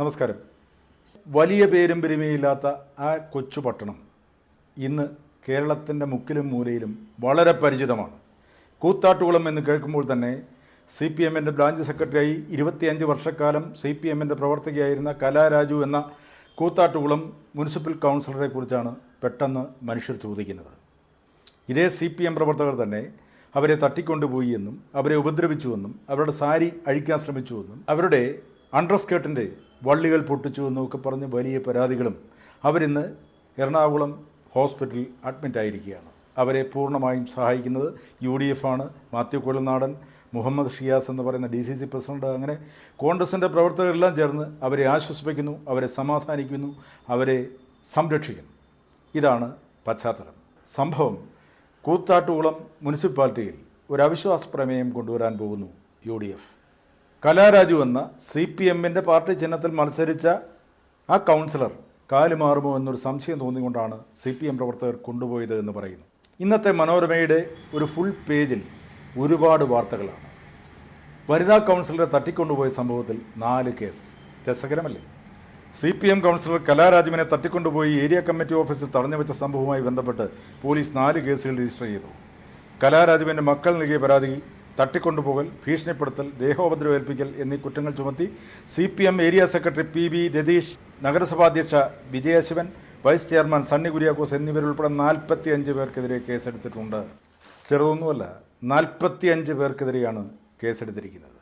നമസ്കാരം. വലിയ പേരും പെരുമയില്ലാത്ത ആ കൊച്ചു പട്ടണം ഇന്ന് കേരളത്തിന്റെ മുക്കിലും മൂലയിലും വളരെ പരിചിതമാണ്. കൂത്താട്ടുകുളം എന്ന് കേൾക്കുമ്പോൾ തന്നെ സി പി എമ്മിന്റെ ബ്രാഞ്ച് സെക്രട്ടറിയായി ഇരുപത്തിയഞ്ച് വർഷക്കാലം സി പി എമ്മിന്റെ പ്രവർത്തകയായിരുന്ന കലാരാജു എന്ന കൂത്താട്ടുകുളം മുനിസിപ്പൽ കൗൺസിലറെ കുറിച്ചാണ് പെട്ടെന്ന് മനുഷ്യർ ചോദിക്കുന്നത്. ഇതേ സി പി എം പ്രവർത്തകർ തന്നെ അവരെ തട്ടിക്കൊണ്ടുപോയി എന്നും അവരെ ഉപദ്രവിച്ചുവെന്നും അവരുടെ സാരി അഴിക്കാൻ ശ്രമിച്ചുവെന്നും അവരുടെ അണ്ടർ സ്കേർട്ടിന്റെ വള്ളികൾ പൊട്ടിച്ചു എന്നൊക്കെ പറഞ്ഞ് വലിയ പരാതികളും അവരിന്ന് എറണാകുളം ഹോസ്പിറ്റലിൽ അഡ്മിറ്റ് ആയിരിക്കുകയാണ്. അവരെ പൂർണമായും സഹായിക്കുന്നത് യു ഡി എഫ് ആണ്. മാത്യു കൊല്ലനാടൻ മുഹമ്മദ് ഷിയാസ് എന്ന് പറയുന്ന ഡി സി സി പ്രസിഡന്റ് അങ്ങനെ കോൺഗ്രസിന്റെ പ്രവർത്തകരെല്ലാം ചേർന്ന് അവരെ ആശ്വസിപ്പിക്കുന്നു അവരെ സമാധാനിക്കുന്നു അവരെ സംരക്ഷിക്കുന്നു. ഇതാണ് പശ്ചാത്തലം. സംഭവം കൂത്താട്ടുകുളം മുനിസിപ്പാലിറ്റിയിൽ ഒരു അവിശ്വാസ പ്രമേയം കൊണ്ടുവരാൻ പോകുന്നു യു ഡി എഫ് കലാരാജു എന്ന സി പി എമ്മിന്റെ പാർട്ടി ചിഹ്നത്തിൽ മത്സരിച്ച ആ കൗൺസിലർ കാലുമാറുമോ എന്നൊരു സംശയം തോന്നിക്കൊണ്ടാണ് സി പി എം പ്രവർത്തകർ കൊണ്ടുപോയത് എന്ന് പറയുന്നു ഇന്നത്തെ മനോരമയുടെ ഒരു ഫുൾ പേജിൽ ഒരുപാട് വാർത്തകളാണ്. വനിതാ കൗൺസിലറെ തട്ടിക്കൊണ്ടുപോയ സംഭവത്തിൽ നാല് കേസ്. രസകരമല്ലേ? സി പി എം കൗൺസിലർ കലാരാജുവിനെ തട്ടിക്കൊണ്ടുപോയി ഏരിയ കമ്മിറ്റി ഓഫീസിൽ തടഞ്ഞു വെച്ച സംഭവവുമായി ബന്ധപ്പെട്ട് പോലീസ് നാല് കേസുകൾ രജിസ്റ്റർ ചെയ്തു. കലാരാജുവിന്റെ മക്കൾ നൽകിയ പരാതിയിൽ തട്ടിക്കൊണ്ടുപോകൽ ഭീഷണിപ്പെടുത്തൽ ദേഹോപദ്രവേൽപ്പിക്കൽ എന്നീ കുറ്റങ്ങൾ ചുമത്തി C P M area secretary P B Ratheesh നഗരസഭാധ്യക്ഷ Vijayasivan vice chairman Sunny Kuriakose എന്നിവരുൾപ്പെടെ നാൽപ്പത്തി അഞ്ച് പേർക്കെതിരെ കേസെടുത്തിട്ടുണ്ട്. ചെറുതൊന്നുമല്ല നാൽപ്പത്തി അഞ്ച് പേർക്കെതിരെയാണ് കേസെടുത്തിരിക്കുന്നത്.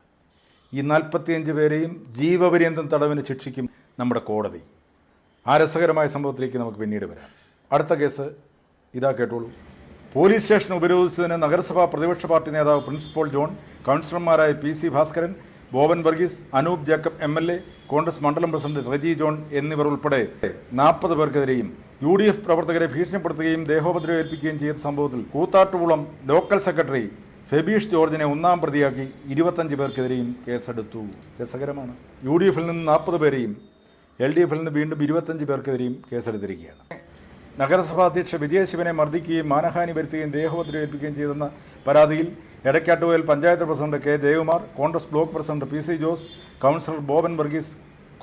ഈ നാൽപ്പത്തിയഞ്ച് പേരെയും ജീവപര്യന്തം തടവിന് ശിക്ഷിക്കും നമ്മുടെ കോടതി. ആ രസകരമായ സംഭവത്തിലേക്ക് നമുക്ക് പിന്നീട് വരാം. അടുത്ത കേസ് ഇതാ കേട്ടോളൂ. പോലീസ് സ്റ്റേഷൻ ഉപരോധിച്ചതിന് നഗരസഭാ പ്രതിപക്ഷ പാർട്ടി നേതാവ് പ്രിൻസിപ്പൽ ജോൺ കൗൺസിലർമാരായ P C Bhaskaran Boban Varghese Anoop Jacob M L A Congress മണ്ഡലം പ്രസിഡന്റ് റജി ജോൺ എന്നിവർ ഉൾപ്പെടെ നാൽപ്പത് പേർക്കെതിരെയും യു ഡി എഫ് പ്രവർത്തകരെ ഭീഷണിപ്പെടുത്തുകയും ദേഹോപദ്രവം ഏൽപ്പിക്കുകയും ചെയ്ത സംഭവത്തിൽ കൂത്താട്ടുകുളം ലോക്കൽ സെക്രട്ടറി ഫെബീഷ് ജോർജിനെ ഒന്നാം പ്രതിയാക്കി ഇരുപത്തഞ്ച് പേർക്കെതിരെയും കേസെടുത്തു. രസകരമാണ്. യു ഡി എഫിൽ നിന്ന് നാൽപ്പത് പേരെയും എൽ ഡി എഫിൽ നിന്ന് വീണ്ടും ഇരുപത്തഞ്ച് പേർക്കെതിരെയും കേസെടുത്തിരിക്കുകയാണ്. നഗരസഭാ അധ്യക്ഷ വിജയശിവനെ മർദ്ദിക്കുകയും മാനഹാനി വരുത്തുകയും ദേഹോപദ്രവം ഏൽപ്പിക്കുകയും ചെയ്തെന്ന പരാതിയിൽ Edakkattuvayal panchayat president K Jayakumar Congress block president P C Jose councillor Boban Varghese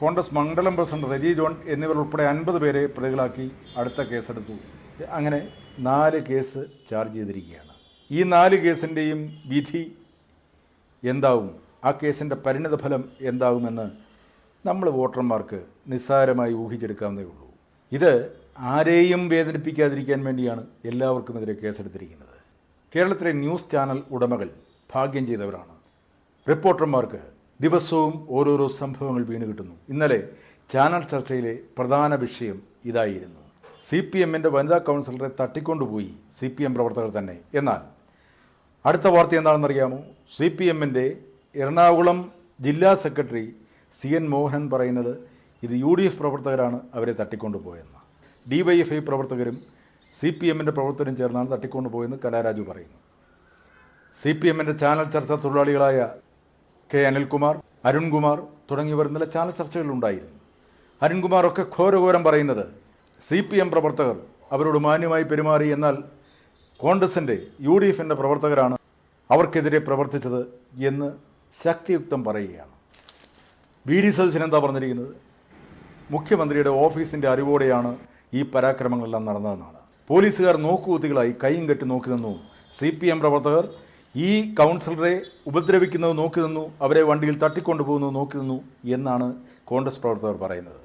Congress മണ്ഡലം പ്രസിഡന്റ് റെജി ജോൺ എന്നിവർ ഉൾപ്പെടെ അൻപത് പേരെ പ്രതികളാക്കി അടുത്ത കേസെടുത്തു. അങ്ങനെ നാല് കേസ് ചാർജ് ചെയ്തിരിക്കുകയാണ്. ഈ നാല് കേസിന്റെയും വിധി എന്താവും? ആ കേസിന്റെ പരിണിത ഫലം എന്താകുമെന്ന് നമ്മൾ വോട്ടർമാർക്ക് നിസ്സാരമായി ഊഹിച്ചെടുക്കാവുന്നേ ഉള്ളൂ. ഇത് ആരെയും വേദനിപ്പിക്കാതിരിക്കാൻ വേണ്ടിയാണ് എല്ലാവർക്കുമെതിരെ കേസെടുത്തിരിക്കുന്നത്. കേരളത്തിലെ ന്യൂസ് ചാനൽ ഉടമകൾ ഭാഗ്യം ചെയ്തവരാണ്. റിപ്പോർട്ടർമാർക്ക് ദിവസവും ഓരോരോ സംഭവങ്ങൾ വീണ് കിട്ടുന്നു ഇന്നലെ ചാനൽ ചർച്ചയിലെ പ്രധാന വിഷയം ഇതായിരുന്നു. സി പി എമ്മിന്റെ വനിതാ കൗൺസിലറെ തട്ടിക്കൊണ്ടുപോയി സി പി എം പ്രവർത്തകർ തന്നെ. എന്നാൽ അടുത്ത വാർത്ത എന്താണെന്നറിയാമോ? സി പി എമ്മിന്റെ എറണാകുളം ജില്ലാ സെക്രട്ടറി സി എൻ മോഹൻ പറയുന്നത് ഇത് യു ഡി എഫ് പ്രവർത്തകരാണ് അവരെ തട്ടിക്കൊണ്ടുപോയെന്ന് ഡി വൈ എഫ് ഐ പ്രവർത്തകരും സി പി എമ്മിന്റെ പ്രവർത്തകരും ചേർന്നാണ് തട്ടിക്കൊണ്ടുപോയെന്ന് കലാരാജു പറയുന്നു. സി പി എമ്മിന്റെ ചാനൽ ചർച്ച തൊഴിലാളികളായ കെ അനിൽകുമാർ അരുൺകുമാർ തുടങ്ങിയവർ ഇന്നലെ ചാനൽ ചർച്ചകളിലുണ്ടായിരുന്നു അരുൺകുമാറൊക്കെ ഘോരഘോരം പറയുന്നത് സി പി എം പ്രവർത്തകർ അവരോട് മാന്യമായി പെരുമാറി എന്നാൽ കോൺഗ്രസിന്റെ യു ഡി എഫിന്റെ പ്രവർത്തകരാണ് അവർക്കെതിരെ പ്രവർത്തിച്ചത് എന്ന് ശക്തിയുക്തം പറയുകയാണ്. വി ഡി സതീശൻ എന്താ പറഞ്ഞിരിക്കുന്നത്? മുഖ്യമന്ത്രിയുടെ ഓഫീസിന്റെ അറിവോടെയാണ് ഈ പരാക്രമങ്ങളെല്ലാം നടന്നതെന്നാണ്. പോലീസുകാർ നോക്കുകുത്തികളായി കൈയും കെട്ടി നോക്കി നിന്നു. സി പി എം പ്രവർത്തകർ ഈ കൗൺസിലറെ ഉപദ്രവിക്കുന്നത് നോക്കി നിന്നു അവരെ വണ്ടിയിൽ തട്ടിക്കൊണ്ടുപോകുന്നത് നോക്കി നിന്നു എന്നാണ് കോൺഗ്രസ് പ്രവർത്തകർ പറയുന്നത്.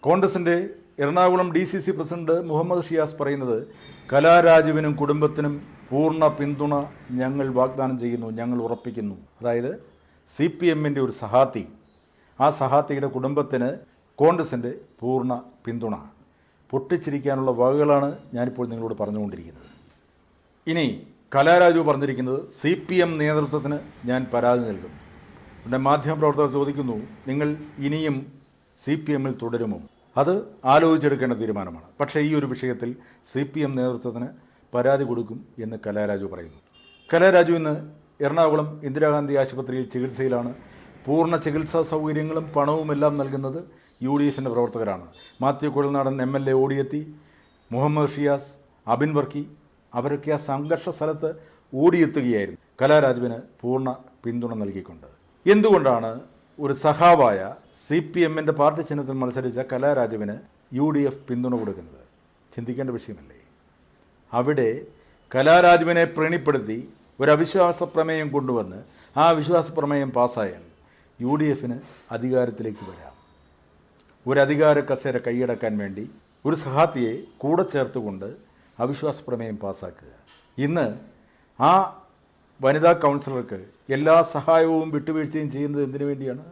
കോൺഗ്രസിന്റെ Ernakulam D C C president Muhammad Shiyas പറയുന്നത് കലാരാജുവിനും കുടുംബത്തിനും പൂർണ പിന്തുണ ഞങ്ങൾ വാഗ്ദാനം ചെയ്യുന്നു ഞങ്ങൾ ഉറപ്പിക്കുന്നു. അതായത് സി പി എമ്മിന്റെ ഒരു സഹാത്തി. ആ സഹാത്തിയുടെ കുടുംബത്തിന് കോൺഗ്രസിന്റെ പൂർണ പിന്തുണ. പൊട്ടിച്ചിരിക്കാനുള്ള വകകളാണ് ഞാനിപ്പോൾ നിങ്ങളോട് പറഞ്ഞുകൊണ്ടിരിക്കുന്നത്. ഇനി കലാരാജു പറഞ്ഞിരിക്കുന്നത് സി പി എം നേതൃത്വത്തിന് ഞാൻ പരാതി നൽകും. എന്റെ മാധ്യമപ്രവർത്തകർ ചോദിക്കുന്നു നിങ്ങൾ ഇനിയും സി പി എമ്മിൽ തുടരുമോ? അത് ആലോചിച്ചെടുക്കേണ്ട തീരുമാനമാണ്. പക്ഷേ ഈ ഒരു വിഷയത്തിൽ സി പി എം നേതൃത്വത്തിന് പരാതി കൊടുക്കും എന്ന് കലാരാജു പറയുന്നു. കലാരാജു ഇന്ന് എറണാകുളം ഇന്ദിരാഗാന്ധി ആശുപത്രിയിൽ ചികിത്സയിലാണ്. പൂർണ ചികിത്സാ സൗകര്യങ്ങളും പണവുമെല്ലാം നൽകുന്നത് യു ഡി എഫിന്റെ പ്രവർത്തകരാണ്. Mathew Kuzhalnadan M L A ഓടിയെത്തി മുഹമ്മദ് ഷിയാസ് അബിൻ വർക്കി അവരൊക്കെ ആ സംഘർഷ സ്ഥലത്ത് ഓടിയെത്തുകയായിരുന്നു. കലാരാജുവിന് പൂർണ പിന്തുണ നൽകിക്കൊണ്ട്. എന്തുകൊണ്ടാണ് ഒരു സഹാവായ സി പി എമ്മിന്റെ പാർട്ടി ചിഹ്നത്തിൽ മത്സരിച്ച കലാരാജുവിന് യു ഡി എഫ് പിന്തുണ കൊടുക്കുന്നത്? ചിന്തിക്കേണ്ട വിഷയമല്ലേ? അവിടെ കലാരാജുവിനെ പ്രണിപ്പെടുത്തി ഒരു അവിശ്വാസ പ്രമേയം കൊണ്ടുവന്ന് ആ അവിശ്വാസ പ്രമേയം പാസ്സായാൽ യു ഡി എഫിന് അധികാരത്തിലേക്ക് വരാം. ഒരു അധികാര കസേര കൈയടക്കാൻ വേണ്ടി ഒരു സഹാത്തിയെ കൂടെ ചേർത്തുകൊണ്ട് അവിശ്വാസ പ്രമേയം പാസ്സാക്കുക ഇന്ന് ആ വനിതാ കൗൺസിലർക്ക് എല്ലാ സഹായവും വിട്ടുവീഴ്ചയും ചെയ്യുന്നത് എന്തിനു വേണ്ടിയാണ്?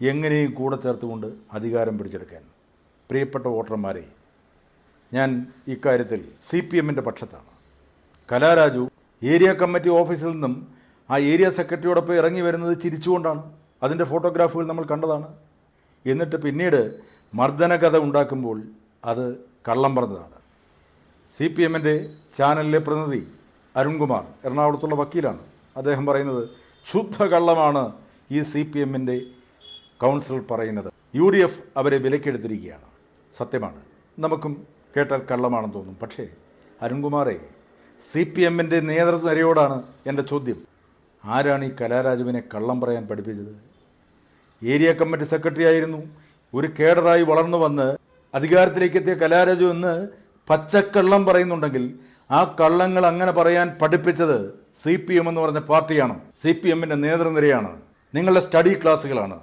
എങ്ങനെയും കൂടെ ചേർത്തുകൊണ്ട് അധികാരം പിടിച്ചെടുക്കാൻ. പ്രിയപ്പെട്ട വോട്ടർമാരെ ഞാൻ ഇക്കാര്യത്തിൽ സി പി എമ്മിന്റെ പക്ഷത്താണ്. കലാരാജു ഏരിയ കമ്മിറ്റി ഓഫീസിൽ നിന്നും ആ ഏരിയ സെക്രട്ടറിയോടൊപ്പം ഇറങ്ങി വരുന്നത് ചിരിച്ചുകൊണ്ടാണ്. അതിന്റെ ഫോട്ടോഗ്രാഫുകൾ നമ്മൾ കണ്ടതാണ്. എന്നിട്ട് പിന്നീട് മർദ്ദന കഥ ഉണ്ടാക്കുമ്പോൾ അത് കള്ളം പറഞ്ഞതാണ്. സി പി എമ്മിന്റെ ചാനലിലെ പ്രതിനിധി അരുൺകുമാർ എറണാകുളത്തുള്ള വക്കീലാണ്. അദ്ദേഹം പറയുന്നത് ശുദ്ധ കള്ളമാണ് ഈ സി പി എമ്മിന്റെ കൗൺസിലർ പറയുന്നത്. യു ഡി എഫ് അവരെ വിലക്കെടുത്തിരിക്കുകയാണ്. സത്യമാണ്. നമുക്കും കേട്ടാൽ കള്ളമാണെന്ന് തോന്നും. പക്ഷേ അരുൺകുമാറെ സി പി എമ്മിന്റെ നേതൃനിരയോടാണ് എന്റെ ചോദ്യം. ആരാണ് ഈ കലാരാജുവിനെ കള്ളം പറയാൻ പഠിപ്പിച്ചത്? ഏരിയ കമ്മിറ്റി സെക്രട്ടറി ആയിരുന്നു. ഒരു കേഡറായി വളർന്നു വന്ന് അധികാരത്തിലേക്ക് എത്തിയ കലാരാജു എന്ന് പച്ചക്കള്ളം പറയുന്നുണ്ടെങ്കിൽ ആ കള്ളങ്ങൾ അങ്ങനെ പറയാൻ പഠിപ്പിച്ചത് സി പി എം എന്ന് പറഞ്ഞ പാർട്ടിയാണ്. സി പി എമ്മിന്റെ നേതൃനിരയാണ് നിങ്ങളുടെ സ്റ്റഡി ക്ലാസ്സുകളാണ്.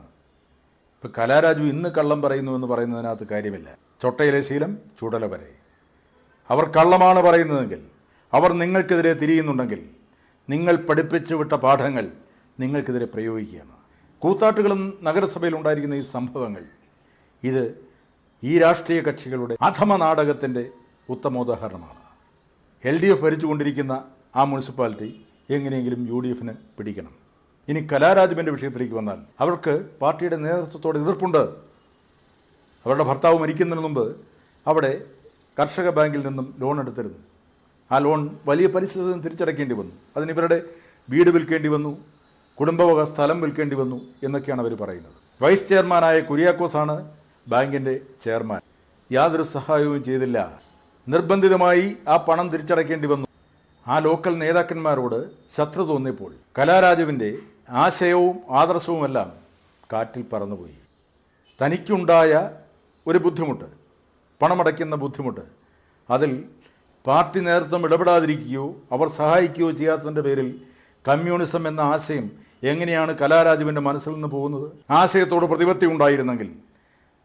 ഇപ്പം കലാരാജു ഇന്ന് കള്ളം പറയുന്നു എന്ന് പറയുന്നതിനകത്ത് കാര്യമില്ല. ചൊട്ടയിലെ ശീലം ചുടല വരെ. അവർ കള്ളമാണ് പറയുന്നതെങ്കിൽ അവർ നിങ്ങൾക്കെതിരെ തിരിയുന്നുണ്ടെങ്കിൽ നിങ്ങൾ പഠിപ്പിച്ചു വിട്ട പാഠങ്ങൾ നിങ്ങൾക്കെതിരെ പ്രയോഗിക്കുകയാണ്. കൂത്താട്ടുകളും നഗരസഭയിൽ ഉണ്ടായിരിക്കുന്ന ഈ സംഭവങ്ങൾ ഇത് ഈ രാഷ്ട്രീയ കക്ഷികളുടെ അധമ നാടകത്തിന്റെ ഉത്തമോദാഹരണമാണ്. എൽ ഡി എഫ് ഭരിച്ചുകൊണ്ടിരിക്കുന്ന ആ മുനിസിപ്പാലിറ്റി എങ്ങനെയെങ്കിലും യു ഡി എഫിന് പിടിക്കണം. ഇനി കലാരാജുവിന്റെ വിഷയത്തിലേക്ക് വന്നാൽ അവർക്ക് പാർട്ടിയുടെ നേതൃത്വത്തോട് എതിർപ്പുണ്ട്. അവരുടെ ഭർത്താവ് മരിക്കുന്നതിന് മുമ്പ് അവിടെ കർഷക ബാങ്കിൽ നിന്നും ലോൺ എടുത്തിരുന്നു. ആ ലോൺ വലിയ പലിശ തിരിച്ചടക്കേണ്ടി വന്നു. അതിന് ഇവരുടെ വീട് വിൽക്കേണ്ടി വന്നു. കുടുംബവക സ്ഥലം വിൽക്കേണ്ടി വന്നു എന്നൊക്കെയാണ് അവർ പറയുന്നത്. വൈസ് ചെയർമാനായ കുര്യാക്കോസാണ് ബാങ്കിന്റെ ചെയർമാൻ യാതൊരു സഹായവും ചെയ്തില്ല. നിർബന്ധിതമായി ആ പണം തിരിച്ചടയ്ക്കേണ്ടി വന്നു. ആ ലോക്കൽ നേതാക്കന്മാരോട് ശത്രു തോന്നിയപ്പോൾ കലാരാജുവിന്റെ ആശയവും ആദർശവുമെല്ലാം കാറ്റിൽ പറന്നുപോയി. തനിക്കുണ്ടായ ഒരു ബുദ്ധിമുട്ട് പണമടയ്ക്കുന്ന ബുദ്ധിമുട്ട് അതിൽ പാർട്ടി നേതൃത്വം ഇടപെടാതിരിക്കുകയോ അവർ സഹായിക്കുകയോ ചെയ്യാത്തതിന്റെ പേരിൽ കമ്മ്യൂണിസം എന്ന ആശയം എങ്ങനെയാണ് കലാരാജുവിന്റെ മനസ്സിൽ നിന്ന് പോകുന്നത്? ആശയത്തോട് പ്രതിപത്തി ഉണ്ടായിരുന്നെങ്കിൽ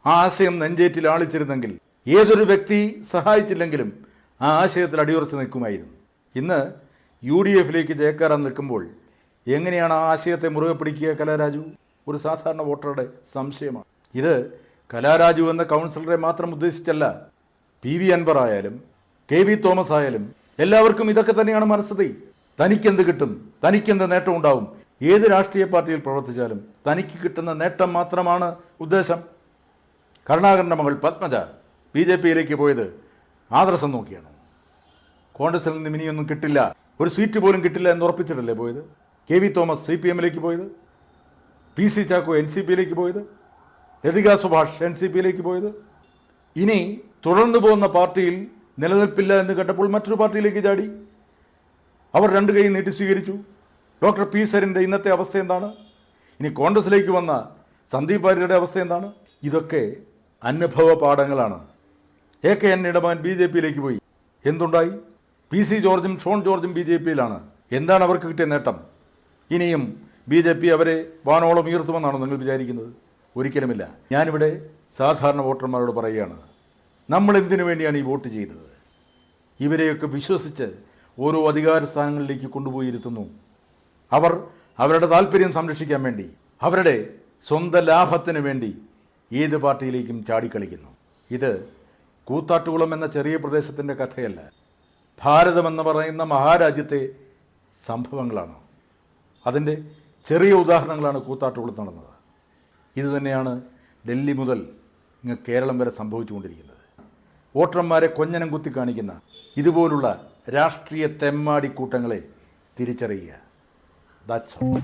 ആ ആശയം നെഞ്ചേറ്റിൽ ആളിച്ചിരുന്നെങ്കിൽ ഏതൊരു വ്യക്തി സഹായിച്ചില്ലെങ്കിലും ആ ആശയത്തിൽ അടിയുറച്ച് നിൽക്കുമായിരുന്നു. ഇന്ന് യു ഡി എഫിലേക്ക് ജയക്കാരൻ നിൽക്കുമ്പോൾ എങ്ങനെയാണ് ആ ആശയത്തെ മുറുകെ പിടിക്കുക കലാരാജു? ഒരു സാധാരണ വോട്ടറുടെ സംശയമാണ്. ഇത് കലാരാജു എന്ന കൗൺസിലറെ മാത്രം ഉദ്ദേശിച്ചല്ല. പി വി അൻവർ ആയാലും കെ വി തോമസ് ആയാലും എല്ലാവർക്കും ഇതൊക്കെ തന്നെയാണ് മനസ്സതി തനിക്കെന്ത് കിട്ടും? തനിക്കെന്ത് നേട്ടം ഉണ്ടാവും? ഏത് രാഷ്ട്രീയ പാർട്ടിയിൽ പ്രവർത്തിച്ചാലും തനിക്ക് കിട്ടുന്ന നേട്ടം മാത്രമാണ് ഉദ്ദേശം. കരുണാകരന്റെ മകൾ പത്മജ ബി ജെ പിയിലേക്ക് പോയത് ആദർശം നോക്കിയാണ്. കോൺഗ്രസിൽ നിന്ന് ഇനിയൊന്നും കിട്ടില്ല. ഒരു സീറ്റ് പോലും കിട്ടില്ല എന്ന് ഉറപ്പിച്ചിട്ടല്ലേ പോയത്? K V Thomas C P എമ്മിലേക്ക് പോയത്? P C Chacko N C പിയിലേക്ക് പോയത്? ലതിക സുഭാഷ് എൻ സി പിയിലേക്ക് പോയത്? ഇനി തുടർന്നു പോകുന്ന പാർട്ടിയിൽ നിലനിൽപ്പില്ല എന്ന് കണ്ടപ്പോൾ മറ്റൊരു പാർട്ടിയിലേക്ക് ചാടി. അവർ രണ്ടു കൈ നീട്ടി സ്വീകരിച്ചു. ഡോക്ടർ പി സരിന്റെ ഇന്നത്തെ അവസ്ഥ എന്താണ്? ഇനി കോൺഗ്രസിലേക്ക് വന്ന സന്ദീപ് ഭാര്യയുടെ അവസ്ഥ എന്താണ്? ഇതൊക്കെ അനുഭവ പാഠങ്ങളാണ്. A K N Idaman B J പിയിലേക്ക് പോയി. എന്തുണ്ടായി? പി സി ജോർജും ഷോൺ ജോർജും ബി ജെ പിയിലാണ്. എന്താണ് അവർക്ക് കിട്ടിയ നേട്ടം? ഇനിയും ബി ജെ പി അവരെ വാനോളം ഉയർത്തുമെന്നാണോ നിങ്ങൾ വിചാരിക്കുന്നത്? ഒരിക്കലുമില്ല. ഞാനിവിടെ സാധാരണ വോട്ടർമാരോട് പറയുകയാണ്. നമ്മൾ എന്തിനു വേണ്ടിയാണ് ഈ വോട്ട് ചെയ്തത്? ഇവരെയൊക്കെ വിശ്വസിച്ച് ഓരോ അധികാര സ്ഥാനങ്ങളിലേക്ക് കൊണ്ടുപോയി ഇരുത്തുന്നു. അവർ അവരുടെ താല്പര്യം സംരക്ഷിക്കാൻ വേണ്ടി അവരുടെ സ്വന്തം ലാഭത്തിന് വേണ്ടി ഏത് പാർട്ടിയിലേക്കും ചാടിക്കളിക്കുന്നു. ഇത് കൂത്താട്ടുകുളം എന്ന ചെറിയ പ്രദേശത്തിന്റെ കഥയല്ല. ഭാരതമെന്ന് പറയുന്ന മഹാരാജ്യത്തെ സംഭവങ്ങളാണ്. അതിന്റെ ചെറിയ ഉദാഹരണങ്ങളാണ് കൂത്താട്ടുകുളത്ത് നടന്നത്. ഇതുതന്നെയാണ് ഡൽഹി മുതൽ ഇങ്ങ് കേരളം വരെ സംഭവിച്ചുകൊണ്ടിരിക്കുന്നത്. വോട്ടർമാരെ കൊഞ്ഞനം കുത്തി കാണിക്കുന്ന ഇതുപോലുള്ള രാഷ്ട്രീയ തെമ്മാടിക്കൂട്ടങ്ങളെ തിരിച്ചറിയുക. That's all